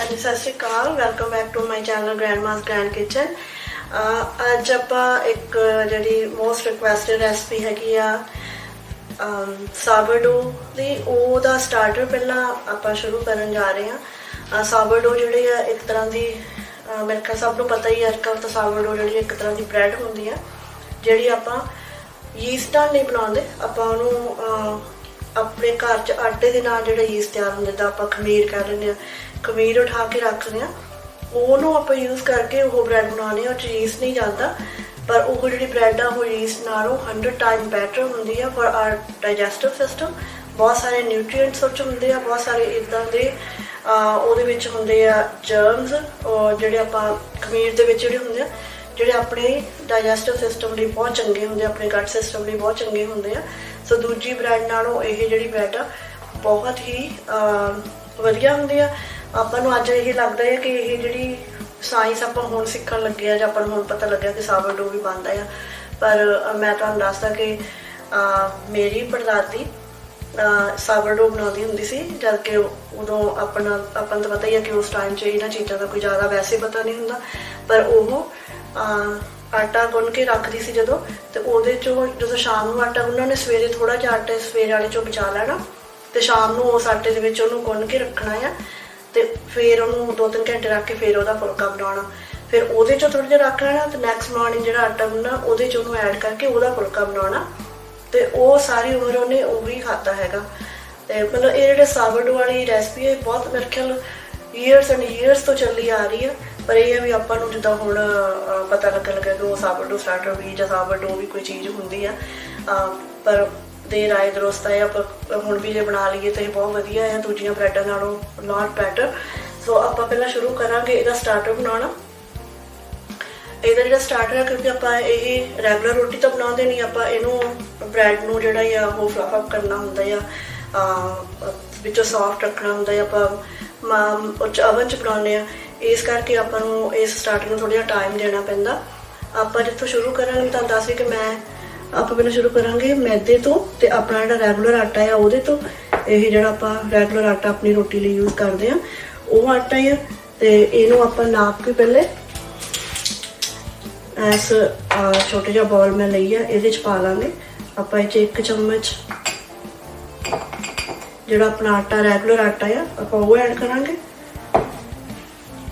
ਹਾਂਜੀ, Sat Sri Akal. Welcome back to my channel grandma's grand kitchen ਅੱਜ ਆਪਾਂ ਇੱਕ ਜਿਹੜੀ ਮੋਸਟ ਰਿਕੁਐਸਟਡ ਰੈਸਪੀ ਹੈਗੀ ਆ ਸਾਵਰਡੋ ਦੀ। ਉਹਦਾ ਸਟਾਰਟਰ ਪਹਿਲਾਂ ਆਪਾਂ ਸ਼ੁਰੂ ਕਰਨ ਜਾ ਰਹੇ ਹਾਂ। ਸਾਵਰਡੋ ਜਿਹੜੀ ਆ, ਇੱਕ ਤਰ੍ਹਾਂ ਦੀ ਮੇਰੇ ਖਿਆਲ ਸਭ ਨੂੰ ਪਤਾ ਹੀ ਹੈ ਅੱਜਕੱਲ ਤਾਂ ਸਾਵਰਡੋ ਜਿਹੜੀ ਇੱਕ ਤਰ੍ਹਾਂ ਦੀ ਬ੍ਰੈਡ ਹੁੰਦੀ ਆ, ਜਿਹੜੀ ਆਪਾਂ ਯੀਸਟਾਂ ਨਹੀਂ ਬਣਾਉਂਦੇ। ਆਪਾਂ ਉਹਨੂੰ ਅਹ, ਘਰ 'ਚ ਆਟੇ ਦੇ ਨਾਲ ਜਿਹੜਾ ਯੀਸਟ ਤਿਆਰ ਹੁੰਦਾ ਜਿੱਦਾਂ ਆਪਾਂ ਖਮੀਰ ਕਰ ਲੈਂਦੇ ਆ ਖਮੀਰ ਉਠਾ ਕੇ ਰੱਖਦੇ ਆ ਉਹਨੂੰ ਆਪਾਂ ਯੂਜ਼ ਕਰਕੇ ਉਹ ਬ੍ਰੈਡ ਬਣਾਉਂਦੇ ਆ ਉਹ ਯੀਸਟ ਨਹੀਂ ਜਾਂਦਾ ਪਰ ਉਹ ਜਿਹੜੀ ਬ੍ਰੈਡ ਆ ਉਹ ਯੀਸਟ ਨਾਲੋਂ 100 ਟਾਈਮ ਬੈਟਰ ਹੁੰਦੀ ਆ ਫॉर ਆਰ ਡਾਈਜੈਸਟਿਵ ਸਿਸਟਮ ਬਹੁਤ ਸਾਰੇ ਨਿਊਟ੍ਰੀਐਂਟਸ ਉਹ ਹੁੰਦੇ ਆ ਬਹੁਤ ਸਾਰੇ ਇਦਾਂ ਦੇ ਅਹ, ਉਹਦੇ ਵਿੱਚ ਹੁੰਦੇ ਆ ਜਰਮਸ ਜਿਹੜੇ ਆਪਾਂ ਖਮੀਰ ਦੇ ਵਿੱਚ ਜਿਹੜੇ ਹੁੰਦੇ ਆ ਜਿਹੜੇ ਆਪਣੇ ਡਾਈਜੈਸਟਿਵ ਸਿਸਟਮ ਲਈ ਬਹੁਤ ਚੰਗੇ ਹੁੰਦੇ ਆਪਣੇ ਗਟ ਸਿਸਟਮ ਲਈ ਬਹੁਤ ਚੰਗੇ ਹੁੰਦੇ ਆ। ਸੋ ਦੂਜੀ ਬ੍ਰੈਡ ਨਾਲੋਂ ਇਹ ਜਿਹੜੀ ਬ੍ਰੈਡ ਆ, ਬਹੁਤ ਹੀ ਵਧੀਆ ਹੁੰਦੀ ਆ। ਆਪਾਂ ਨੂੰ ਅੱਜ ਇਹ ਲੱਗਦਾ ਹੈ ਕਿ ਇਹ ਜਿਹੜੀ ਸਾਇੰਸ ਆਪਾਂ ਹੁਣ ਸਿੱਖਣ ਲੱਗੇ ਆ, ਜਾਂ ਆਪਾਂ ਨੂੰ ਹੁਣ ਪਤਾ ਲੱਗਿਆ ਕਿ ਸਾਵਰ ਡੋ ਵੀ ਬਣਦਾ ਆ ਪਰ ਮੈਂ ਤੁਹਾਨੂੰ ਦੱਸਦਾ ਕਿ ਮੇਰੀ ਪੜਦਾਦੀ ਸਾਵਰਡੋ ਬਣਾਉਂਦੀ ਹੁੰਦੀ ਸੀ ਜਦ ਕਿ ਉਦੋਂ ਆਪਣਾ, ਆਪਾਂ ਨੂੰ ਪਤਾ ਹੀ ਹੈ ਕਿ ਉਸ ਟਾਈਮ 'ਚ ਇਹਨਾਂ ਚੀਜ਼ਾਂ ਦਾ ਕੋਈ ਜ਼ਿਆਦਾ ਵੈਸੇ ਪਤਾ ਨਹੀਂ ਹੁੰਦਾ। ਪਰ ਉਹ ਆਟਾ ਗੁੰਨ ਕੇ ਰੱਖਦੀ ਸੀ ਜਦੋਂ, ਤੇ ਉਹਦੇ ਚੋਂ ਜਦੋਂ ਸ਼ਾਮ ਨੂੰ ਆਟਾ ਗੁੰਨਣਾ ਨੇ ਸਵੇਰੇ ਥੋੜਾ ਜਿਹਾ ਆਟਾ ਸਵੇਰੇ ਵਾਲੇ ਚੋਂ ਬਚਾ ਲੈਣਾ। ਤੇ ਸ਼ਾਮ ਨੂੰ ਉਸ ਆਟੇ ਦੇ ਵਿੱਚ ਉਹਨੂੰ ਗੁੰਨ ਕੇ ਰੱਖਣਾ ਆ, ਤੇ ਫਿਰ ਉਹਨੂੰ 2-3 ਘੰਟੇ ਰੱਖ ਕੇ ਫਿਰ ਉਹਦਾ ਫੁਲਕਾ ਬਣਾਉਣਾ। ਫਿਰ ਉਹਦੇ ਚੋਂ ਥੋੜਾ ਜਿਹਾ ਰੱਖ ਲੈਣਾ, ਤੇ ਨੈਕਸਟ ਮਾਰਨਿੰਗ ਜਿਹੜਾ ਆਟਾ ਗੁੰਨਣਾ ਉਹਦੇ ਚ ਉਹਨੂੰ ਐਡ ਕਰਕੇ ਉਹਦਾ ਫੁਲਕਾ ਬਣਾਉਣਾ। ਤੇ ਉਹ ਸਾਰੀ ਉਮਰ ਉਹਨੇ ਉਹ ਵੀ ਖਾਦਾ ਹੈਗਾ। ਤੇ ਮਤਲਬ ਇਹ ਜਿਹੜੇ ਸਾਵਰਡੋ ਵਾਲੀ ਰੈਸਪੀ ਹੈ ਬਹੁਤ ਮੇਰੇ ਖਿਆਲ ਇਅਰਸ ਐਂਡ ਈਅਰਸ ਤੋਂ ਚੱਲੀ ਆ ਰਹੀ ਹੈ। ਪਰ ਇਹ ਹੈ ਵੀ ਆਪਾਂ ਨੂੰ ਜਿੱਦਾਂ ਹੁਣ ਪਤਾ ਲੱਗਣ ਲੱਗਾ ਕਿ ਉਹ ਸਾਵਰਡੋ ਸਟਾਰਟਰ ਵੀ ਜਾਂ ਸਾਵਰਡੋ ਵੀ ਕੋਈ ਚੀਜ਼ ਹੁੰਦੀ ਆ। ਪਰ ਦੇਰ ਆਏ ਦਰੁਸਤ ਆਏ ਆਪਾਂ ਹੁਣ ਵੀ ਜੇ ਬਣਾ ਲਈਏ ਤਾਂ ਇਹ ਬਹੁਤ ਵਧੀਆ ਹੈ ਦੂਜੀਆਂ ਬ੍ਰੈਡਾਂ ਨਾਲੋਂ ਨਾਟ ਬੈਟਰ ਸੋ ਆਪਾਂ ਪਹਿਲਾਂ ਸ਼ੁਰੂ ਕਰਾਂਗੇ ਇਹਦਾ ਸਟਾਰਟਰ ਬਣਾਉਣਾ। ਇਹਦਾ ਜਿਹੜਾ ਸਟਾਰਟਰ ਹੈ ਕਿਉਂਕਿ ਆਪਾਂ ਇਹ ਰੈਗੂਲਰ ਰੋਟੀ ਤਾਂ ਬਣਾਉਂਦੇ ਨਹੀਂ, ਆਪਾਂ ਇਹਨੂੰ ਬ੍ਰੈਡ ਨੂੰ ਜਿਹੜਾ ਆ ਉਹ ਫਲਫ ਅਪ ਕਰਨਾ ਹੁੰਦਾ ਆ ਅਹ, ਵਿੱਚੋਂ ਸੌਫਟ ਰੱਖਣਾ ਹੁੰਦਾ ਆ ਆਪਾਂ, ਮ- ਉਹ ਚ oven ਚ ਬਣਾਉਂਦੇ ਆ। ਇਸ ਕਰਕੇ ਆਪਾਂ ਨੂੰ ਇਸ ਸਟਾਰਟਿੰਗ ਨੂੰ ਥੋੜਾ ਜਿਹਾ ਟਾਈਮ ਦੇਣਾ ਪੈਂਦਾ। ਆਪਾਂ ਜਿੱਥੋਂ ਸ਼ੁਰੂ ਕਰਾਂਗੇ ਤਾਂ ਦੱਸ ਵੀ ਕਿ ਮੈਂ, ਆਪਾਂ ਪਹਿਲਾਂ ਸ਼ੁਰੂ ਕਰਾਂਗੇ ਮੈਦੇ ਤੋਂ ਤੇ ਆਪਣਾ ਜਿਹੜਾ ਰੈਗੂਲਰ ਆਟਾ ਆ ਉਹਦੇ ਤੋਂ। ਇਹ ਜਿਹੜਾ ਆਪਾਂ ਰੈਗੂਲਰ ਆਟਾ ਆਪਣੀ ਰੋਟੀ ਲਈ ਯੂਜ਼ ਕਰਦੇ ਆ ਉਹ ਆਟਾ ਆ ਤੇ ਇਹਨੂੰ ਆਪਾਂ ਨਾਪ ਕੇ ਪਹਿਲੇ ਐਸ ਛੋਟੇ ਜਿਹਾ ਬਾਲ ਮੈਂ ਲਈ ਆ, ਇਹਦੇ ਚ ਪਾ ਲਾਂਗੇ। ਆਪਾਂ ਇਹ ਚ ਇੱਕ ਚਮਚ ਜਿਹੜਾ ਆਪਣਾ ਆਟਾ ਰੈਗੂਲਰ ਆਟਾ ਆ, ਆਪਾਂ ਉਹ ਐਡ ਕਰਾਂਗੇ।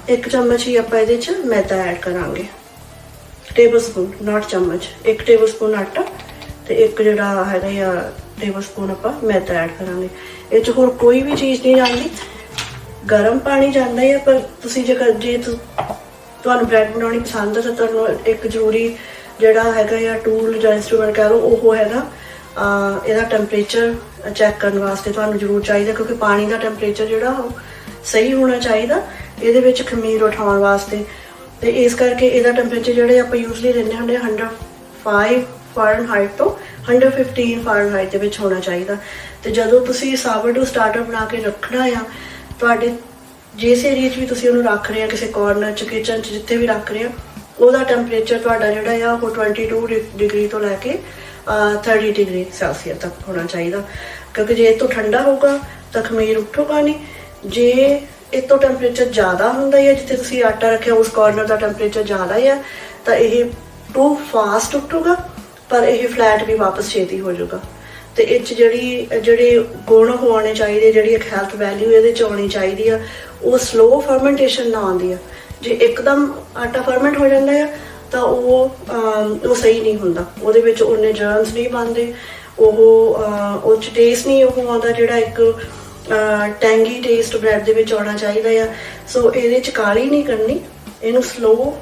ਇੱਕ ਚਮਚ ਹੀ ਆਪਾਂ ਇਹਦੇ ਚ ਮੈਦਾ ਐਡ ਕਰਾਂਗੇ। ਟੇਬਲ ਸਪੂਨ ਨਾਟ ਚਮਚ, ਇੱਕ ਟੇਬਲ ਸਪੂਨ ਆਟਾ ਤੇ ਇੱਕ ਜਿਹੜਾ ਹੈਗਾ ਆ ਟੇਬਲ ਸਪੂਨ ਆਪਾਂ ਮੈਦਾ ਐਡ ਕਰਾਂਗੇ। ਇਹ ਚ ਹੋਰ ਕੋਈ ਵੀ ਚੀਜ਼ ਨਹੀਂ ਜਾਂਦੀ। ਗਰਮ ਪਾਣੀ ਜਾਂਦਾ ਹੈ ਪਰ ਤੁਸੀਂ ਜੇਕਰ, ਜੇ ਤੁਹਾਨੂੰ ਬ੍ਰੈਡ ਬਣਾਉਣੀ ਪਸੰਦ ਹੈ ਤਾਂ ਤੁਹਾਨੂੰ ਇੱਕ ਜ਼ਰੂਰੀ ਜਿਹੜਾ ਹੈਗਾ ਆ ਟੂਲ ਜਾਂ ਇਨਸਟਰੂਮੈਂਟ ਕਹ ਲਓ, ਉਹ ਹੈਗਾ ਇਹਦਾ ਟੈਂਪਰੇਚਰ ਚੈੱਕ ਕਰਨ ਵਾਸਤੇ ਤੁਹਾਨੂੰ ਜ਼ਰੂਰ ਚਾਹੀਦਾ, ਕਿਉਂਕਿ ਪਾਣੀ ਦਾ ਟੈਂਪਰੇਚਰ ਜਿਹੜਾ ਉਹ ਸਹੀ ਹੋਣਾ ਚਾਹੀਦਾ। ਇਹਦੇ ਵਿੱਚ ਖਮੀਰ ਉਠਾਉਣ ਵਾਸਤੇ। ਤੇ ਇਸ ਕਰਕੇ ਇਹਦਾ ਟੈਂਪਰੇਚਰ ਜਿਹੜੇ ਆਪਾਂ ਯੂਜ਼ਲੀ ਲੈਂਦੇ ਹੁੰਦੇ ਆ 105 ਫਾਰਨਹਾਈਟ ਤੋਂ 115 ਫਾਰਨਹਾਈਟ ਦੇ ਵਿੱਚ ਹੋਣਾ ਚਾਹੀਦਾ। ਤੇ ਜਦੋਂ ਤੁਸੀਂ ਸਾਵਰਡੋ ਸਟਾਰਟਰ ਬਣਾ ਕੇ ਰੱਖਣਾ ਆ ਤੁਹਾਡੇ ਜਿਸ ਏਰੀਆ 'ਚ ਵੀ ਤੁਸੀਂ ਉਹਨੂੰ ਰੱਖ ਰਹੇ ਆ ਕਿਸੇ ਕੋਰਨਰ 'ਚ ਕਿਚਨ 'ਚ ਜਿੱਥੇ ਵੀ ਰੱਖ ਰਹੇ ਆ ਉਹਦਾ ਟੈਂਪਰੇਚਰ ਤੁਹਾਡਾ ਜਿਹੜਾ ਆ ਉਹ 22 ਡਿ- ਡਿਗਰੀ ਤੋਂ ਲੈ ਕੇ ਅਹ, 30 ਡਿਗਰੀ ਸੈਲਸੀਅਸ ਤੱਕ ਹੋਣਾ ਚਾਹੀਦਾ। ਕਿਉਂਕਿ ਜੇ ਇਹ ਤੋਂ ਠੰਡਾ ਹੋਊਗਾ ਤਾਂ ਖਮੀਰ ਉੱਠੂਗਾ ਨਹੀਂ। ਜੇ ਇਹ ਤੋਂ ਟੈਂਪਰੇਚਰ ਜ਼ਿਆਦਾ ਹੁੰਦਾ ਹੈ ਜਿੱਥੇ ਤੁਸੀਂ ਆਟਾ ਰੱਖਿਆ ਉਸ ਕਾਰਨਰ ਦਾ ਟੈਂਪਰੇਚਰ ਜ਼ਿਆਦਾ ਹੈ ਤਾਂ ਇਹ ਟੂ ਫਾਸਟ ਉੱਠੂਗਾ, ਪਰ ਇਹ ਫਲੈਟ ਵੀ ਵਾਪਸ ਛੇਤੀ ਹੋ ਜਾਊਗਾ। ਤੇ ਇਹ 'ਚ ਜਿਹੜੀ, ਜਿਹੜੇ ਗੁਣ ਹੋਣੇ ਚਾਹੀਦੇ, ਜਿਹੜੀ ਇੱਕ ਹੈਲਥ ਵੈਲਿਊ ਇਹਦੇ ਚ ਆਉਣੀ ਚਾਹੀਦੀ ਆ, ਉਹ ਸਲੋ ਫਰਮੈਂਟੇਸ਼ਨ ਨਾ ਆਉਂਦੀ ਆ। ਜੇ ਇੱਕਦਮ ਆਟਾ ਫਰਮੈਂਟ ਹੋ ਜਾਂਦਾ ਆ, ਤਾਂ ਉਹ ਉਹ ਸਹੀ ਨਹੀਂ ਹੁੰਦਾ। ਉਹਦੇ ਵਿੱਚ ਉਹਨੇ ਜਰਮਸ ਨਹੀਂ ਬਣਦੇ, ਉਹ ਉਹ ਚ ਟੇਸਟ ਨਹੀਂ ਉਹ ਆਉਂਦਾ ਜਿਹੜਾ ਇੱਕ ਟੈਂਗੀ ਟੇਸਟ ਬ੍ਰੈਡ ਦੇ ਵਿੱਚ ਆਉਣਾ ਚਾਹੀਦਾ ਆ। ਸੋ ਇਹਦੇ ਚ ਕਾਲੀ ਨਹੀਂ ਕਰਨੀ। ਇਹਨੂੰ ਸਲੋ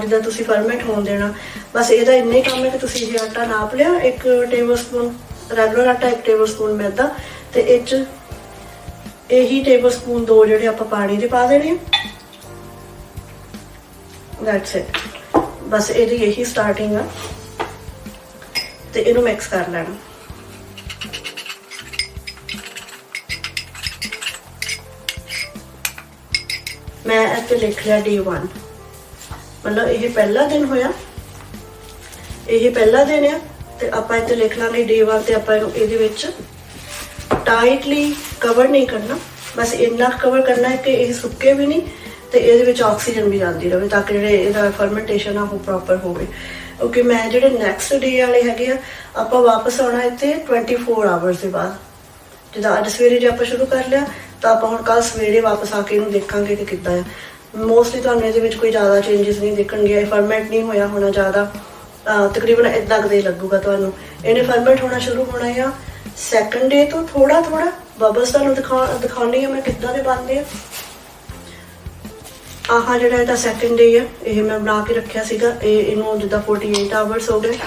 ਜਿੱਦਾਂ ਤੁਸੀਂ ਫਰਮੈਂਟ ਹੋਣ ਦੇਣਾ। ਬਸ ਇਹਦਾ ਇੰਨਾ ਹੀ ਕੰਮ ਹੈ ਕਿ ਤੁਸੀਂ ਇਹ ਆਟਾ ਨਾਪ ਲਿਆ। ਇੱਕ ਟੇਬਲਸਪੂਨ ਰੈਗੂਲਰ ਆਟਾ, ਇੱਕ ਟੇਬਲਸਪੂਨ ਮੈਦਾ। ਤੇ ਇਹ ਚ ਇਹੀ ਟੇਬਲਸਪੂਨ ਦੋ ਜਿਹੜੇ ਆਪਾਂ ਪਾਣੀ ਦੇ ਪਾ ਦੇਣੇ ਆ। ਦੈਟਸ ਇਟ ਬਸ ਇਹਦੀ ਇਹੀ ਸਟਾਰਟਿੰਗ ਆ। ਤੇ ਇਹਨੂੰ ਮਿਕਸ ਕਰ ਲੈਣਾ। ਮੈਂ ਇੱਥੇ ਲਿਖ ਲਿਆ ਡੇ 1 ਮਤਲਬ ਇਹ ਪਹਿਲਾ ਦਿਨ ਹੋਇਆ। ਇਹ ਪਹਿਲਾ ਦਿਨ ਆ ਤੇ ਆਪਾਂ ਇੱਥੇ ਲਿਖ ਲਾਂਗੇ ਡੇ 1 ਤੇ ਆਪਾਂ ਇਹਨੂੰ ਇਹਦੇ ਵਿੱਚ ਟਾਈਟਲੀ ਕਵਰ ਨਹੀਂ ਕਰਨਾ। ਬਸ ਇੰਨਾ ਕਵਰ ਕਰਨਾ ਹੈ ਕਿ ਇਹ ਸੁੱਕੇ ਵੀ ਨਹੀਂ ਤੇ ਇਹਦੇ ਵਿੱਚ ਆਕਸੀਜਨ ਵੀ ਜਾਂਦੀ ਰਹੇ ਤਾਂ ਕਿ ਜਿਹੜੇ ਇਹਦਾ ਫਰਮੈਂਟੇਸ਼ਨ ਆ ਉਹ ਪ੍ਰੋਪਰ ਹੋਵੇ। ਓਕੇ ਮੈਂ ਜਿਹੜੇ ਨੈਕਸਟ ਡੇ ਵਾਲੇ ਹੈਗੇ ਆ, ਆਪਾਂ ਵਾਪਸ ਆਉਣਾ ਇੱਥੇ 24 ਆਵਰਸ ਦੇ ਬਾਅਦ। ਜਿੱਦਾਂ ਅੱਜ ਸਵੇਰੇ ਜੇ ਆਪਾਂ ਸ਼ੁਰੂ ਕਰ ਲਿਆ ਤਾਂ ਆਪਾਂ ਹੁਣ ਕੱਲ ਸਵੇਰੇ ਵਾਪਸ ਆ ਕੇ ਇਹਨੂੰ ਦੇਖਾਂਗੇ ਕਿ ਕਿੱਦਾਂ ਆ। ਮੋਸਟਲੀ ਤੁਹਾਨੂੰ ਇਹਦੇ ਵਿੱਚ ਕੋਈ ਜ਼ਿਆਦਾ ਚੇਂਜਸ ਨਹੀਂ ਦਿਖਣਗੇ ਫਰਮੈਂਟ ਨਹੀਂ ਹੋਇਆ ਹੋਣਾ ਜ਼ਿਆਦਾ। ਤਕਰੀਬਨ ਇਦਾਂ ਕਦੇ ਲੱਗੂਗਾ ਤੁਹਾਨੂੰ। ਇਹਨੇ ਫਰਮੈਂਟ ਹੋਣਾ ਸ਼ੁਰੂ ਹੋਣਾ ਆ। ਸੈਕੰਡ ਡੇ ਤੋਂ ਥੋੜਾ ਥੋੜਾ ਬਬਲਸ ਤੁਹਾਨੂੰ ਦਿਖਾਉਣੀ ਆ ਮੈਂ ਕਿੱਦਾਂ ਦੇ ਬਣਦੇ ਆ। ਆਹ ਜਿਹੜਾ ਇਹਦਾ ਸੈਕੰਡ ਡੇ ਆ, ਇਹ ਮੈਂ ਬਣਾ ਕੇ ਰੱਖਿਆ ਸੀਗਾ। ਇਹ ਇਹਨੂੰ ਜਿੱਦਾਂ 48 ਆਵਰਸ ਹੋ ਗਏ।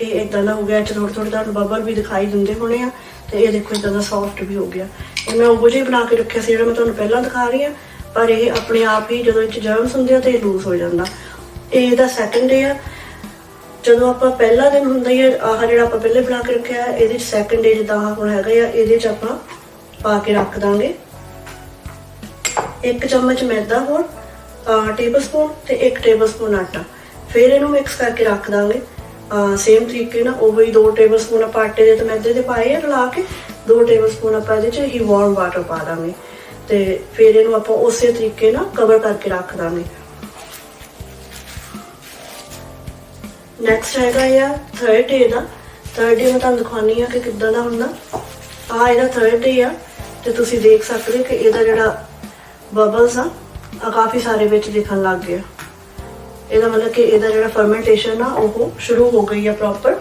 ਇਹ ਇਦਾਂ ਦਾ ਹੋ ਗਿਆ। ਚ ਥੋੜਾ ਥੋੜਾ ਤੁਹਾਨੂੰ ਬਬਲ ਵੀ ਦਿਖਾਈ ਦਿੰਦੇ ਹੋਣੇ ਆ। ਤੇ ਇਹ ਦੇਖੋ ਇਦਾਂ ਦਾ ਸੌਫਟ ਵੀ ਹੋ ਗਿਆ। ਇਹ ਮੈਂ ਉਹੋ ਜਿਹਾ ਬਣਾ ਕੇ ਰੱਖਿਆ ਸੀ ਜਿਹੜਾ ਮੈਂ ਤੁਹਾਨੂੰ ਪਹਿਲਾਂ ਦਿਖਾ ਰਹੀ ਆ ਪਰ ਇਹ ਆਪਣੇ ਆਪ ਹੀ ਜਦੋਂ ਇਹ ਚ ਜਰਮਸ ਹੁੰਦੇ ਆ ਤੇ ਇਹ ਲੂਜ਼ ਹੋ ਜਾਂਦਾ। ਇਹ ਇਹਦਾ ਸੈਕੰਡ ਡੇ ਆ। ਜਦੋਂ ਆਪਾਂ ਪਹਿਲਾ ਦਿਨ ਹੁੰਦਾ ਹੀ ਆਹ ਜਿਹੜਾ ਆਪਾਂ ਪਹਿਲੇ ਬਣਾ ਕੇ ਰੱਖਿਆ, ਇਹਦੇ ਚ ਸੈਕੰਡ ਡੇ ਜਿੱਦਾਂ ਆਹ ਹੁਣ ਹੈਗਾ ਆ, ਇਹਦੇ ਚ ਆਪਾਂ ਪਾ ਕੇ ਰੱਖ ਦਾਂਗੇ। ਇੱਕ ਚਮਚ ਮੈਦਾ ਹੋਰ ਟੇਬਲ ਸਪੂਨ ਤੇ ਇੱਕ ਟੇਬਲ ਸਪੂਨ ਆਟਾ। ਫਿਰ ਇਹਨੂੰ ਮਿਕਸ ਕਰਕੇ ਰੱਖ ਦਾਂਗੇ। ਸੇਮ ਤਰੀਕੇ ਨਾਲ ਉਹ ਹੀ 2 ਟੇਬਲ ਸਪੂਨ ਆਪਾਂ ਆਟੇ ਦੇ ਤੇ ਮੈਦੇ ਦੇ ਪਾਏ ਆ ਰਲਾ ਕੇ 2 ਟੇਬਲ ਸਪੂਨ ਆਪਾਂ ਇਹਦੇ ਚ ਹੀ ਵਾਰਮ ਵਾਟਰ ਪਾ ਦਾਂਗੇ। ਤੇ ਫਿਰ ਇਹਨੂੰ ਆਪਾਂ ਉਸੇ ਤਰੀਕੇ ਨਾਲ ਕਵਰ ਕਰਕੇ ਰੱਖ ਦਾਂਗੇ। ਨੈਕਸਟ ਹੈਗਾ ਆ ਥਰਡ ਡੇ ਦਾ। ਥਰਡ ਡੇ ਮੈਂ ਤੁਹਾਨੂੰ ਦਿਖਾਉਣੀ ਆ ਕਿ ਕਿੱਦਾਂ ਦਾ ਹੁੰਦਾ। ਆ ਇਹਦਾ ਥਰਡ ਡੇ ਆ ਤੇ ਤੁਸੀਂ ਦੇਖ ਸਕਦੇ ਹੋ ਕਿ ਇਹਦਾ ਜਿਹੜਾ ਬਬਲਸ ਆ ਕਾਫੀ ਸਾਰੇ ਵਿੱਚ ਦਿਖਣ ਲੱਗ ਗਿਆ ਇਹਦਾ ਮਤਲਬ ਕਿ ਇਹਦਾ ਜਿਹੜਾ ਫਰਮੈਂਟੇਸ਼ਨ ਆ, ਉਹ ਸ਼ੁਰੂ ਹੋ ਗਈ ਆ ਪ੍ਰੋਪਰ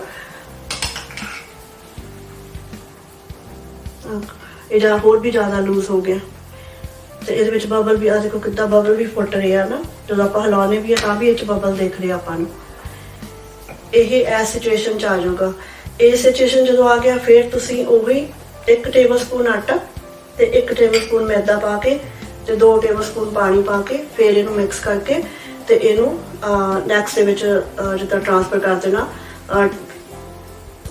ਇਹਦਾ ਹੋਰ ਵੀ ਜ਼ਿਆਦਾ ਲੂਜ਼ ਹੋ ਗਿਆ। ਤੇ ਇਹਦੇ ਵਿੱਚ ਬਬਲ ਵੀ ਆ ਦੇਖੋ ਕਿੱਦਾਂ ਬਬਲ ਵੀ ਫੁੱਟ ਰਿਹਾ ਨਾ। ਜਦੋਂ ਆਪਾਂ ਹਿਲਾਉਣੇ ਵੀ ਆ, ਤਾਂ ਵੀ ਇਹ ਚ ਬਬਲ ਦਿਖ ਰਿਹਾ ਆਪਾਂ ਨੂੰ। ਇਹ ਐ ਸਿਚੁਏਸ਼ਨ ਚ ਆ ਜਾਊਗਾ। ਇਹ ਸਿਚੁਏਸ਼ਨ ਜਦੋਂ ਆ ਗਿਆ, ਫਿਰ ਤੁਸੀਂ ਉਹੀ 1 ਟੇਬਲਸਪੂਨ ਆਟਾ ਤੇ 1 ਟੇਬਲਸਪੂਨ ਮੈਦਾ ਪਾ ਕੇ ਤੇ 2 ਟੇਬਲਸਪੂਨ ਪਾਣੀ ਪਾ ਕੇ, ਫਿਰ ਇਹਨੂੰ ਮਿਕਸ ਕਰਕੇ ਤੇ ਇਹਨੂੰ ਨੈਕਸਟ ਦੇ ਵਿੱਚ ਜਿੱਦਾਂ ਟ੍ਰਾਂਸਫਰ ਕਰ ਦੇਣਾ।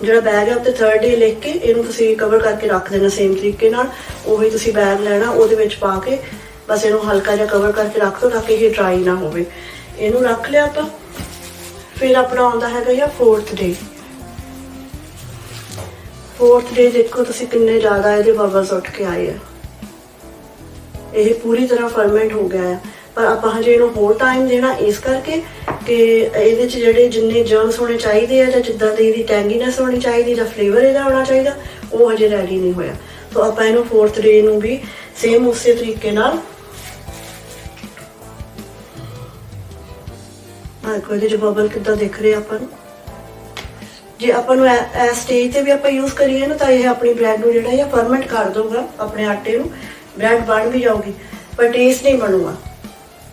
ਜਿਹੜਾ ਬੈਗ ਹੈ ਉੱਤੇ ਥਰਡ ਡੇ ਲਿਖ ਕੇ ਇਹਨੂੰ ਤੁਸੀਂ ਕਵਰ ਕਰਕੇ ਰੱਖ ਦੇਣਾ ਸੇਮ ਤਰੀਕੇ ਨਾਲ। ਉਹੀ ਤੁਸੀਂ ਬੈਗ ਲੈਣਾ, ਉਹਦੇ ਵਿੱਚ ਪਾ ਕੇ ਬਸ ਇਹਨੂੰ ਹਲਕਾ ਜਿਹਾ ਕਵਰ ਕਰਕੇ ਰੱਖ ਦਿਓ ਤਾਂ ਕਿ ਇਹ ਡਰਾਈ ਨਾ ਹੋਵੇ। ਇਹਨੂੰ ਰੱਖ ਲਿਆ ਆਪਾਂ। ਫਿਰ ਆਪਣਾ ਆਉਂਦਾ ਹੈਗਾ ਜਾਂ 4th ਡੇ ਫੋਰਥ ਡੇ ਦੇਖੋ ਤੁਸੀਂ ਕਿੰਨੇ ਜ਼ਿਆਦਾ ਇਹਦੇ ਬਬਲਸ ਉੱਠ ਕੇ ਆਏ ਆ। ਇਹ ਪੂਰੀ ਤਰ੍ਹਾਂ ਫਰਮੈਂਟ ਹੋ ਗਿਆ ਹੈ ਪਰ ਆਪਾਂ ਹਜੇ ਇਹਨੂੰ ਹੋਰ ਟਾਈਮ ਦੇਣਾ ਇਸ ਕਰਕੇ ਕਿ ਇਹਦੇ ਚ ਜਿਹੜੇ ਜਿੰਨੇ ਜਰਮਸ ਹੋਣੇ ਚਾਹੀਦੇ ਆ, ਜਾਂ ਜਿੱਦਾਂ ਦੀ ਇਹਦੀ ਟੈਂਗੀਨੈਸ ਹੋਣੀ ਚਾਹੀਦੀ, ਜਾਂ ਫਲੇਵਰ ਇਹਦਾ ਹੋਣਾ ਚਾਹੀਦਾ, ਉਹ ਹਜੇ ਰੈਡੀ ਨਹੀਂ ਹੋਇਆ। ਤਾਂ ਆਪਾਂ ਇਹਨੂੰ 4th ਡੇ ਨੂੰ ਵੀ ਸੇਮ ਉਸੇ ਤਰੀਕੇ ਨਾਲ ਆ ਕੋਈ ਦੇ ਬਬਲ ਕਿੱਦਾਂ ਦਿਖ ਰਿਹਾ ਆਪਾਂ ਨੂੰ? ਜੇ ਆਪਾਂ ਨੂੰ ਐ ਸਟੇਜ ਤੇ ਵੀ ਆਪਾਂ ਯੂਜ਼ ਕਰੀਏ ਨਾ, ਤਾਂ ਇਹ ਆਪਣੀ ਬ੍ਰੈਡ ਨੂੰ ਜਿਹੜਾ ਇਹ ਫਰਮੈਂਟ ਕਰ ਦਊਗਾ, ਆਪਣੇ ਆਟੇ ਨੂੰ। ਬ੍ਰੈਡ ਬਣ ਵੀ ਜਾਊਗੀ, ਪਰ ਟੇਸਟ ਨਹੀਂ ਬਣੂਗਾ।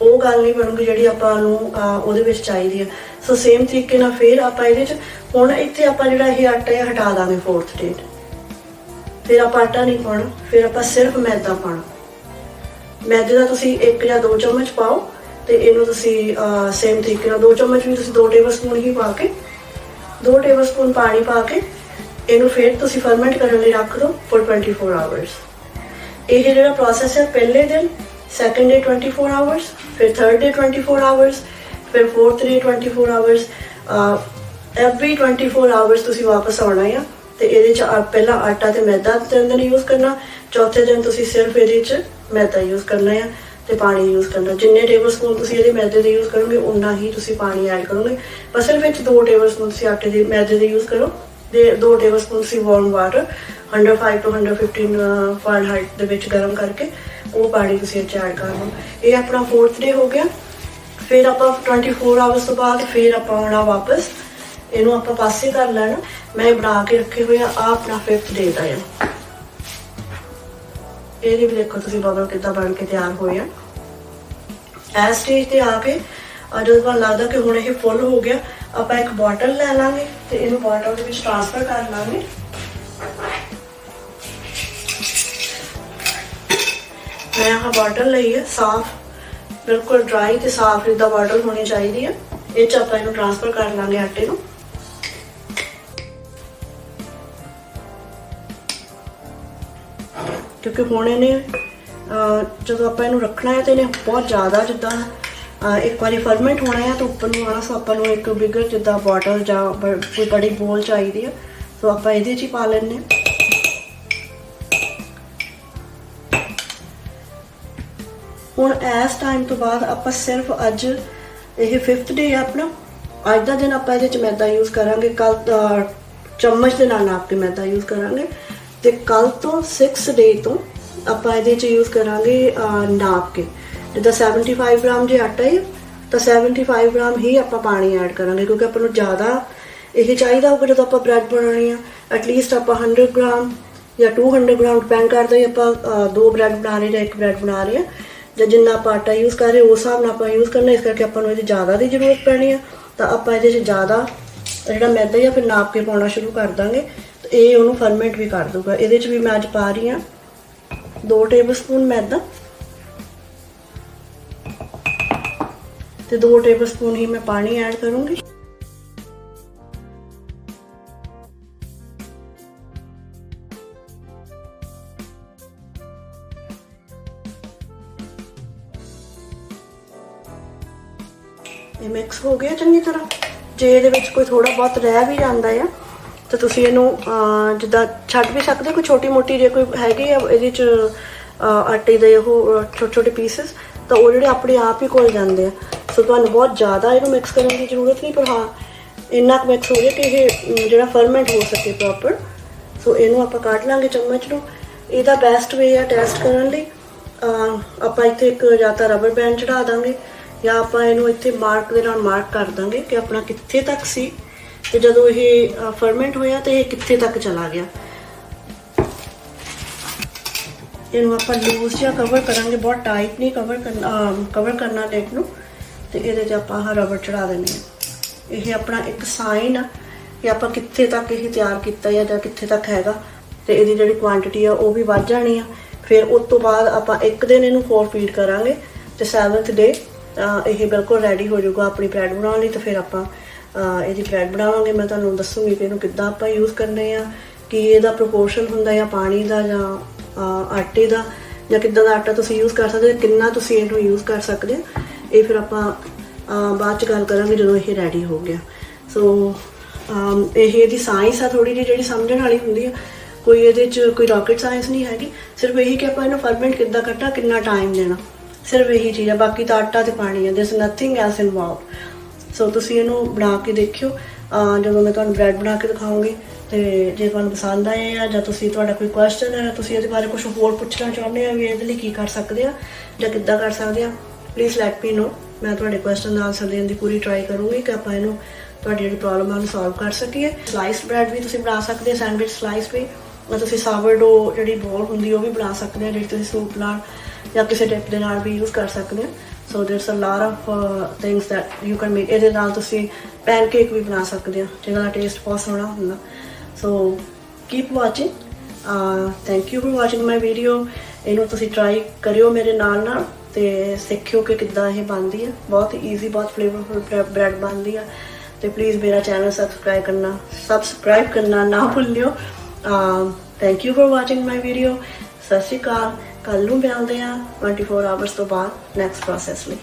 ਉਹ ਗੱਲ ਨਹੀਂ ਬਣੂਗੀ ਜਿਹੜੀ ਆਪਾਂ ਨੂੰ ਉਹਦੇ ਵਿੱਚ ਚਾਹੀਦੀ ਹੈ। ਸੋ ਸੇਮ ਤਰੀਕੇ ਨਾਲ ਫਿਰ ਆਪਾਂ ਇਹਦੇ ਚ, ਹੁਣ ਇੱਥੇ ਆਪਾਂ ਜਿਹੜਾ ਇਹ ਆਟਾ ਹੈ ਹਟਾ ਦਾਂਗੇ ਫੋਰਥ ਡੇਟ ਫਿਰ ਆਪਾਂ ਆਟਾ ਨਹੀਂ ਪਾਉਣਾ, ਫਿਰ ਆਪਾਂ ਸਿਰਫ ਮੈਦਾ ਪਾਉਣਾ। ਮੈਦੇ ਦਾ ਤੁਸੀਂ 1 ਜਾਂ 2 ਚਮਚ ਪਾਓ ਤੇ ਇਹਨੂੰ ਤੁਸੀਂ ਸੇਮ ਤਰੀਕੇ ਨਾਲ 2 ਚਮਚ ਵੀ ਤੁਸੀਂ 2 ਟੇਬਲਸਪੂਨ ਹੀ ਪਾ ਕੇ 2 ਟੇਬਲਸਪੂਨ ਪਾਣੀ ਪਾ ਕੇ ਇਹਨੂੰ ਫਿਰ ਤੁਸੀਂ ਫਰਮੈਂਟ ਕਰਨ ਲਈ ਰੱਖ ਦਿਓ ਫॉर 24 ਆਵਰਸ ਇਹ ਜਿਹੜਾ ਪ੍ਰੋਸੈਸ ਹੈ, ਪਹਿਲੇ ਦਿਨ ਸੈਕੰਡ ਡੇ 24 ਆਵਰਸ ਫਿਰ ਥਰਡ ਡੇ 24 ਆਵਰਸ ਫਿਰ fourth day 24 hours every 24 hours ਤੁਸੀਂ ਵਾਪਸ ਆਉਣਾ ਆ ਤੇ ਇਹਦੇ ਚ ਆ- ਪਹਿਲਾਂ ਆਟਾ ਤੇ ਮੈਦਾ ਤਿੰਨ ਦਿਨ ਯੂਜ਼ ਕਰਨਾ ਚੌਥੇ ਦਿਨ ਤੁਸੀਂ ਸਿਰਫ ਇਹਦੇ ਚ ਮੈਦਾ ਯੂਜ਼ ਕਰਨਾ ਆ ਤੇ ਪਾਣੀ ਯੂਜ਼ ਕਰਨਾ ਜਿੰਨੇ ਟੇਬਲ ਸਪੂਨ ਤੁਸੀਂ ਇਹਦੇ ਮੈਦੇ ਦੇ ਯੂਜ਼ ਕਰੋਗੇ ਉਨਾ ਹੀ ਤੁਸੀਂ ਪਾਣੀ ਐਡ ਕਰੋਗੇ ਬਸ ਸਿਰਫ ਵਿੱਚ 2 ਟੇਬਲ ਸਪੂਨ ਤੁਸੀਂ ਆਟੇ ਦੇ ਮੈਦੇ ਦੇ ਯੂਜ਼ ਕਰੋ ਤੇ 2 ਟੇਬਲ ਸਪੂਨ ਤੁਸੀਂ ਵਾਰਮ ਵਾਟਰ 105 ਤੋਂ 115 ਫਾਰਨਹਾਈਟ ਦੇ ਵਿੱਚ ਗਰਮ ਕਰਕੇ। ਉਹ ਪਾਣੀ ਤੁਸੀਂ ਐਡ ਕਰ ਲਓ। ਇਹ ਆਪਣਾ 4th ਡੇ ਹੋ ਗਿਆ। ਫਿਰ ਆਪਾਂ 24 ਆਵਰਸ ਤੋਂ ਬਾਅਦ ਫਿਰ ਆਪਾਂ ਆਉਣਾ ਵਾਪਸ। ਇਹਨੂੰ ਆਪਾਂ ਪਾਸੇ ਕਰ ਲੈਣਾ। ਮੈਂ ਬਣਾ ਕੇ ਰੱਖੇ ਹੋਏ ਆ ਆਪਣਾ 5th ਡੇ ਦਾ ਆ। ਇਹਦੇ ਵੀ ਦੇਖੋ ਤੁਸੀਂ ਬਬਲ ਕਿੱਦਾਂ ਬਣ ਕੇ ਤਿਆਰ ਹੋਏ ਆ। ਇਸ ਸਟੇਜ ਤੇ ਆ ਕੇ ਜਦੋਂ ਤੁਹਾਨੂੰ ਲੱਗਦਾ ਕਿ ਹੁਣ ਇਹ ਫੁੱਲ ਹੋ ਗਿਆ। ਆਪਾਂ ਇੱਕ ਬੋਟਲ ਲੈ ਲਾਂਗੇ ਤੇ ਇਹਨੂੰ ਬੋਟਲ ਦੇ ਵਿੱਚ ਟ੍ਰਾਂਸਫਰ ਕਰ ਲਾਂਗੇ। ਮੈਂ ਆਹ ਬੋਟਲ ਲਈ ਹੈ, ਸਾਫ਼, ਬਿਲਕੁਲ ਡਰਾਈ ਤੇ ਸਾਫ਼ ਜਿੱਦਾਂ ਬੋਟਲ ਹੋਣੀ ਚਾਹੀਦੀ ਹੈ। ਇਹ ਚ ਆਪਾਂ ਇਹਨੂੰ ਟ੍ਰਾਂਸਫਰ ਕਰ ਲਾਂਗੇ ਆਟੇ ਨੂੰ। ਕਿਉਂਕਿ ਹੁਣ ਇਹਨੇ ਜਦੋਂ ਆਪਾਂ ਇਹਨੂੰ ਰੱਖਣਾ ਹੈ ਤੇ ਇਹਨੇ ਬਹੁਤ ਜ਼ਿਆਦਾ ਜਿੱਦਾਂ ਇੱਕ ਵਾਰੀ ਫਰਮੈਂਟ ਹੋਣਾ ਹੈ ਤਾਂ ਉੱਪਰ ਨੂੰ ਆਣਾ ਸੋ ਆਪਾਂ ਨੂੰ ਇੱਕ ਬਿਗਰ ਜਿੱਦਾਂ ਬੋਟਲ ਜਾਂ ਕੋਈ ਬੜੀ ਬੋਲ ਚਾਹੀਦੀ ਹੈ, ਸੋ ਆਪਾਂ ਇਹਦੇ 'ਚ ਹੀ ਪਾ ਲੈਂਦੇ ਹੁਣ ਇਸ ਟਾਈਮ ਤੋਂ ਬਾਅਦ ਆਪਾਂ ਸਿਰਫ ਅੱਜ ਇਹ 5th ਡੇ ਹੈ ਆਪਣਾ। ਅੱਜ ਦਾ ਦਿਨ ਆਪਾਂ ਇਹਦੇ ਚ ਮੈਦਾ ਯੂਜ਼ ਕਰਾਂਗੇ। ਕੱਲ ਚਮਚ ਦੇ ਨਾਲ ਨਾਪ ਕੇ ਮੈਦਾ ਯੂਜ਼ ਕਰਾਂਗੇ। ਤੇ ਕੱਲ ਤੋਂ 6 ਡੇ ਤੋਂ ਆਪਾਂ ਇਹਦੇ ਚ ਯੂਜ਼ ਕਰਾਂਗੇ ਨਾਪ ਕੇ। ਜਿੱਦਾਂ 75 ਗ੍ਰਾਮ ਜੇ ਆਟਾ ਹੈ ਤਾਂ 75 ਗ੍ਰਾਮ ਹੀ ਆਪਾਂ ਪਾਣੀ ਐਡ ਕਰਾਂਗੇ, ਕਿਉਂਕਿ ਆਪਾਂ ਨੂੰ ਜ਼ਿਆਦਾ ਇਹ ਚਾਹੀਦਾ ਹੋਊਗਾ ਜਦੋਂ ਆਪਾਂ ਬ੍ਰੈਡ ਬਣਾਉਣੀ ਆ। ਐਟਲੀਸਟ ਆਪਾਂ 100 ਗ੍ਰਾਮ ਜਾਂ 200 ਗ੍ਰਾਮ ਡਿਪੈਂਡ ਕਰਦੇ ਆਪਾਂ ਦੋ ਬ੍ਰੈਡ ਬਣਾ ਰਹੇ ਜਾਂ ਇੱਕ ਬ੍ਰੈਡ ਬਣਾ ਰਹੇ ਆ। ਜਾਂ ਜਿੰਨਾ ਆਪਾਂ ਆਟਾ ਯੂਜ਼ ਕਰ ਰਹੇ ਉਸ ਹਿਸਾਬ ਨਾਲ ਆਪਾਂ ਯੂਜ਼ ਕਰਨਾ, ਇਸ ਕਰਕੇ ਆਪਾਂ ਨੂੰ ਇਹਦੀ ਜ਼ਿਆਦਾ ਦੀ ਜ਼ਰੂਰਤ ਪੈਣੀ ਆ। ਤਾਂ ਆਪਾਂ ਇਹਦੇ 'ਚ ਜ਼ਿਆਦਾ ਜਿਹੜਾ ਮੈਦਾ ਜਾਂ ਫਿਰ ਨਾਪ ਕੇ ਪਾਉਣਾ ਸ਼ੁਰੂ ਕਰ ਦਾਂਗੇ। ਤੇ ਇਹ ਉਹਨੂੰ ਫਰਮੈਂਟ ਵੀ ਕਰ ਦੂਗਾ ਇਹਦੇ 'ਚ ਵੀ ਮੈਂ ਅੱਜ ਪਾ ਰਹੀ ਆ 2 ਟੇਬਲਸਪੂਨ ਮੈਦਾ। ਤੇ 2 ਟੇਬਲਸਪੂਨ ਹੀ ਮੈਂ ਪਾਣੀ ਐਡ ਕਰੂੰਗੀ। ਇਹ ਮਿਕਸ ਹੋ ਗਿਆ ਚੰਗੀ ਤਰ੍ਹਾਂ। ਜੇ ਇਹਦੇ ਵਿੱਚ ਕੋਈ ਥੋੜਾ ਬਹੁਤ ਰਹਿ ਵੀ ਜਾਂਦਾ ਆ, ਤਾਂ ਤੁਸੀਂ ਇਹਨੂੰ ਜਿੱਦਾਂ ਛੱਡ ਵੀ ਸਕਦੇ ਕੋਈ ਛੋਟੀ ਮੋਟੀ ਜੇ ਕੋਈ ਹੈਗੀ ਆ, ਇਹਦੇ ਚ ਆਟੇ ਦੇ ਉਹ ਛੋਟੇ ਛੋਟੇ ਪੀਸਸ ਤਾਂ ਉਹ ਜਿਹੜੇ ਆਪਣੇ ਆਪ ਹੀ ਘੁਲ ਜਾਂਦੇ ਆ। ਸੋ ਤੁਹਾਨੂੰ ਬਹੁਤ ਜ਼ਿਆਦਾ ਇਹਨੂੰ ਮਿਕਸ ਕਰਨ ਦੀ ਜ਼ਰੂਰਤ ਨਹੀਂ, ਪਰ ਹਾਂ, ਇੰਨਾ ਕੁ ਮਿਕਸ ਹੋ ਜਾਏ ਕਿ ਇਹ ਜਿਹੜਾ ਫਰਮੈਂਟ ਹੋ ਸਕੇ ਪ੍ਰੋਪਰ ਸੋ ਇਹਨੂੰ ਆਪਾਂ ਕੱਢ ਲਾਂਗੇ ਚਮਚ ਨੂੰ। ਇਹਦਾ ਬੈਸਟ ਵੇ ਆ ਟੈਸਟ ਕਰਨ ਲਈ। ਆਪਾਂ ਇੱਥੇ ਇੱਕ ਜਾਂ ਤਾਂ ਰਬਰ ਬੈਂਡ ਚੜਾ ਦਾਂਗੇ। ਜਾਂ ਆਪਾਂ ਇਹਨੂੰ ਇੱਥੇ ਮਾਰਕ ਦੇ ਨਾਲ ਮਾਰਕ ਕਰ ਦਾਂਗੇ ਕਿ ਆਪਣਾ ਕਿੱਥੇ ਤੱਕ ਸੀ ਤੇ ਜਦੋਂ ਇਹ ਫਰਮੈਂਟ ਹੋਇਆ ਤੇ ਇਹ ਕਿੱਥੇ ਤੱਕ ਚਲਾ ਗਿਆ। ਇਹਨੂੰ ਆਪਾਂ ਲੂਜ਼ ਜਾਂ ਕਵਰ ਕਰਾਂਗੇ, ਬਹੁਤ ਟਾਈਟ ਨਹੀਂ ਕਵਰ ਕਰਨਾ ਕਵਰ ਕਰਨਾ ਲੇਕ ਨੂੰ ਤੇ ਇਹਦੇ 'ਚ ਆਪਾਂ ਆਹ ਰਬਰ ਚੜਾ ਦਿੰਦੇ ਹਾਂ ਇਹ ਆਪਣਾ ਇੱਕ ਸਾਈਨ ਆ ਕਿ ਆਪਾਂ ਕਿੱਥੇ ਤੱਕ ਇਹ ਤਿਆਰ ਕੀਤਾ ਹੈ ਜਾਂ ਕਿੱਥੇ ਤੱਕ ਹੈਗਾ ਤੇ ਇਹਦੀ ਜਿਹੜੀ ਕੁਆਂਟੀਟੀ ਆ ਉਹ ਵੀ ਵੱਧ ਜਾਣੀ ਆ। ਫਿਰ ਉਸ ਤੋਂ ਬਾਅਦ ਆਪਾਂ ਇੱਕ ਦਿਨ ਇਹਨੂੰ ਫੋਰ ਫੀਡ ਕਰਾਂਗੇ ਤੇ 7th ਡੇ ਤਾਂ ਇਹ ਬਿਲਕੁਲ ਰੈਡੀ ਹੋ ਜਾਊਗਾ ਆਪਣੀ ਬ੍ਰੈਡ ਬਣਾਉਣ ਲਈ, ਤਾਂ ਫਿਰ ਆਪਾਂ ਇਹਦੀ ਬ੍ਰੈਡ ਬਣਾਵਾਂਗੇ। ਮੈਂ ਤੁਹਾਨੂੰ ਦੱਸੂਗੀ ਕਿ ਇਹਨੂੰ ਕਿੱਦਾਂ ਆਪਾਂ ਯੂਜ਼ ਕਰਨੇ ਆ, ਕਿ ਇਹਦਾ ਪ੍ਰੋਪੋਰਸ਼ਨ ਹੁੰਦਾ ਜਾਂ ਪਾਣੀ ਦਾ ਜਾਂ ਆਟੇ ਦਾ, ਜਾਂ ਕਿੱਦਾਂ ਦਾ ਆਟਾ ਤੁਸੀਂ ਯੂਜ਼ ਕਰ ਸਕਦੇ ਹੋ, ਕਿੰਨਾ ਤੁਸੀਂ ਇਹਨੂੰ ਯੂਜ਼ ਕਰ ਸਕਦੇ ਹੋ। ਇਹ ਫਿਰ ਆਪਾਂ ਬਾਅਦ ਚ ਗੱਲ ਕਰਾਂਗੇ ਜਦੋਂ ਇਹ ਰੈਡੀ ਹੋ ਗਿਆ। ਸੋ ਇਹ ਇਹਦੀ ਸਾਇੰਸ ਆ ਥੋੜੀ ਜਿਹੀ ਜਿਹੜੀ ਸਮਝਣ ਵਾਲੀ ਹੁੰਦੀ ਆ। ਕੋਈ ਇਹਦੇ ਚ ਕੋਈ ਰਾਕਟ ਸਾਇੰਸ ਨਹੀਂ ਹੈਗੀ। ਸਿਰਫ ਇਹੀ ਕਿ ਆਪਾਂ ਇਹਨੂੰ ਫਰਮੈਂਟ ਕਿੱਦਾਂ ਕਰਨਾ ਕਿੰਨਾ ਟਾਈਮ ਦੇਣਾ। ਸਿਰਫ ਇਹੀ ਚੀਜ਼ ਆ, ਬਾਕੀ ਤਾਂ ਆਟਾ ਤੇ ਪਾਣੀ ਆ this nothing else involve so ਤੁਸੀਂ ਇਹਨੂੰ ਬਣਾ ਕੇ ਦੇਖਿਓ। ਜਦੋਂ ਮੈਂ ਤੁਹਾਨੂੰ ਬ੍ਰੈਡ ਬਣਾ ਕੇ ਦਿਖਾਉਂਗੀ, ਤੇ ਜੇ ਤੁਹਾਨੂੰ ਪਸੰਦ ਆਏ ਆ ਜਾਂ ਤੁਸੀਂ ਤੁਹਾਡਾ ਕੋਈ ਕੁਐਸਚਨ ਹੈ ਤੁਸੀਂ ਇਹਦੇ ਬਾਰੇ ਕੁਝ ਹੋਰ ਪੁੱਛਣਾ ਚਾਹੁੰਦੇ ਆ ਵੀ ਇਹਦੇ ਲਈ ਕੀ ਕਰ ਸਕਦੇ ਆ ਜਾਂ ਕਿੱਦਾਂ ਕਰ ਸਕਦੇ ਆ ਪਲੀਜ਼ ਲੈਟ ਮੀ ਨੋ ਮੈਂ ਤੁਹਾਡੇ ਕੁਐਸਚਨ ਦਾ ਆਨਸਰ ਦੇਣ ਦੀ ਪੂਰੀ ਟਰਾਈ ਕਰੂੰਗੀ ਕਿ ਆਪਾਂ ਇਹਨੂੰ ਤੁਹਾਡੀ ਜਿਹੜੀ ਪ੍ਰੋਬਲਮ ਆ ਉਹਨੂੰ ਸੋਲਵ ਕਰ ਸਕੀਏ। ਸਲਾਈਸਡ ਬ੍ਰੈਡ ਵੀ ਤੁਸੀਂ ਬਣਾ ਸਕਦੇ ਆ ਸੈਂਡਵਿਚ ਸਲਾਈਸ ਵੀ। ਜਾਂ ਤੁਸੀਂ ਸਾਵਰਡੋ ਜਿਹੜੀ ਬੋਲ ਹੁੰਦੀ ਉਹ ਵੀ ਬਣਾ ਸਕਦੇ ਆ, ਜਿਹੜੀ ਤੁਸੀਂ ਸੂਪ ਨਾਲ ਜਾਂ ਕਿਸੇ ਟਿਪ ਦੇ ਨਾਲ ਵੀ ਯੂਜ਼ ਕਰ ਸਕਦੇ ਹੋ। So there's a lot of things that you can make ਇਹਦੇ ਨਾਲ ਤੁਸੀਂ ਪੈਨਕੇਕ ਵੀ ਬਣਾ ਸਕਦੇ ਆ ਜਿਹਦਾ ਟੇਸਟ ਬਹੁਤ ਸੋਹਣਾ ਹੁੰਦਾ। So keep watching thank you for watching my video ਇਹਨੂੰ ਤੁਸੀਂ ਟਰਾਈ ਕਰਿਓ ਮੇਰੇ ਨਾਲ ਨਾਲ ਤੇ ਸਿੱਖਿਓ ਕਿ ਕਿੱਦਾਂ ਇਹ ਬਣਦੀ ਹੈ। ਬਹੁਤ ਈਜ਼ੀ ਬਹੁਤ ਫਲੇਵਰਫੁਲ ਬ੍ਰੈਡ ਬਣਦੀ ਆ। ਤੇ ਪਲੀਜ਼ ਮੇਰਾ ਚੈਨਲ ਸਬਸਕ੍ਰਾਈਬ ਕਰਨਾ ਸਬਸਕ੍ਰਾਈਬ ਕਰਨਾ ਨਾ ਭੁੱਲਿਓ। Thank you for watching my video Sat Sri Akal. ਕੱਲ ਨੂੰ ਮਿਲਦੇ ਆ 24 ਆਵਰਸ ਤੋਂ ਬਾਅਦ ਨੈਕਸਟ ਪ੍ਰੋਸੈਸ ਲਈ।